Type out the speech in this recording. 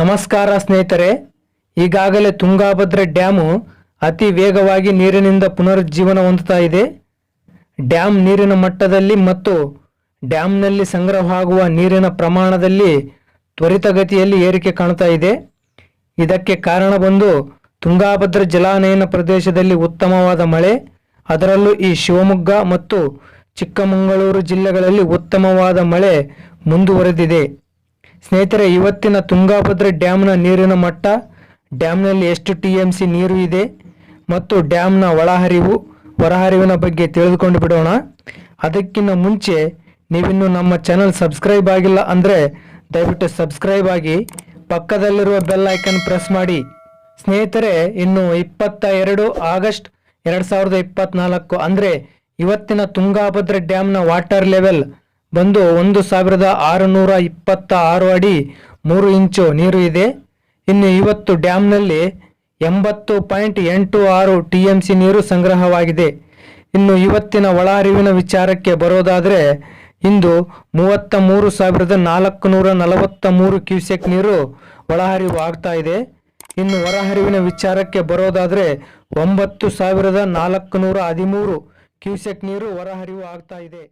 ನಮಸ್ಕಾರ ಸ್ನೇಹಿತರೆ, ಈಗಾಗಲೇ ತುಂಗಾಭದ್ರ ಡ್ಯಾಮು ಅತಿ ವೇಗವಾಗಿ ನೀರಿನಿಂದ ಪುನರುಜ್ಜೀವನ ಹೊಂದುತ್ತಾ ಇದೆ. ಡ್ಯಾಮ್ ನೀರಿನ ಮಟ್ಟದಲ್ಲಿ ಮತ್ತು ಡ್ಯಾಮ್ನಲ್ಲಿ ಸಂಗ್ರಹವಾಗುವ ನೀರಿನ ಪ್ರಮಾಣದಲ್ಲಿ ತ್ವರಿತಗತಿಯಲ್ಲಿ ಏರಿಕೆ ಕಾಣ್ತಾ ಇದೆ. ಇದಕ್ಕೆ ಕಾರಣ ಬಂದು ತುಂಗಾಭದ್ರ ಜಲಾನಯನ ಪ್ರದೇಶದಲ್ಲಿ ಉತ್ತಮವಾದ ಮಳೆ, ಅದರಲ್ಲೂ ಈ ಶಿವಮೊಗ್ಗ ಮತ್ತು ಚಿಕ್ಕಮಗಳೂರು ಜಿಲ್ಲೆಗಳಲ್ಲಿ ಉತ್ತಮವಾದ ಮಳೆ ಮುಂದುವರೆದಿದೆ. ಸ್ನೇಹಿತರೆ, ಇವತ್ತಿನ ತುಂಗಾಭದ್ರ ಡ್ಯಾಮ್ನ ನೀರಿನ ಮಟ್ಟ, ಡ್ಯಾಮ್ನಲ್ಲಿ ಎಷ್ಟು ಟಿ ಎಂ ಸಿ ನೀರು ಇದೆ ಮತ್ತು ಡ್ಯಾಮ್ನ ಒಳಹರಿವು, ಹೊರಹರಿವಿನ ಬಗ್ಗೆ ತಿಳಿದುಕೊಂಡು ಬಿಡೋಣ. ಅದಕ್ಕಿಂತ ಮುಂಚೆ, ನೀವಿನ್ನು ನಮ್ಮ ಚಾನಲ್ ಸಬ್ಸ್ಕ್ರೈಬ್ ಆಗಿಲ್ಲ ಅಂದರೆ ದಯವಿಟ್ಟು ಸಬ್ಸ್ಕ್ರೈಬ್ ಆಗಿ, ಪಕ್ಕದಲ್ಲಿರುವ ಬೆಲ್ ಐಕನ್ ಪ್ರೆಸ್ ಮಾಡಿ. ಸ್ನೇಹಿತರೆ, ಇನ್ನು ಇಪ್ಪತ್ತ ಎರಡು ಆಗಸ್ಟ್ ಎರಡು ಸಾವಿರದ ಇಪ್ಪತ್ತ್ನಾಲ್ಕು ಅಂದರೆ ಇವತ್ತಿನ ತುಂಗಾಭದ್ರ ಡ್ಯಾಮ್ನ ವಾಟರ್ ಲೆವೆಲ್ ಬಂದು ಒಂದು ಸಾವಿರದ ಆರುನೂರ ಇಪ್ಪತ್ತ ಆರು ಅಡಿ ಮೂರು ಇಂಚು ನೀರು ಇದೆ. ಇನ್ನು ಇವತ್ತು ಡ್ಯಾಮ್ನಲ್ಲಿ ಎಂಬತ್ತು ಪಾಯಿಂಟ್ ಎಂಟು ಆರು ಟಿ ಎಂ ಸಿ ನೀರು ಸಂಗ್ರಹವಾಗಿದೆ. ಇನ್ನು ಇವತ್ತಿನ ಒಳಹರಿವಿನ ವಿಚಾರಕ್ಕೆ ಬರೋದಾದರೆ ಇಂದು ಮೂವತ್ತ ಮೂರು ಸಾವಿರದ ನಾಲ್ಕು ನೂರ ನಲವತ್ತ ಮೂರು ಕ್ಯೂಸೆಕ್ ನೀರು ಒಳಹರಿವು ಆಗ್ತಾ ಇದೆ. ಇನ್ನು ಹೊರಹರಿವಿನ ವಿಚಾರಕ್ಕೆ ಬರೋದಾದರೆ ಒಂಬತ್ತು ಸಾವಿರದ ನಾಲ್ಕು ನೂರ ಹದಿಮೂರು ಕ್ಯೂಸೆಕ್ ನೀರು ಹೊರಹರಿವು ಆಗ್ತಾ ಇದೆ.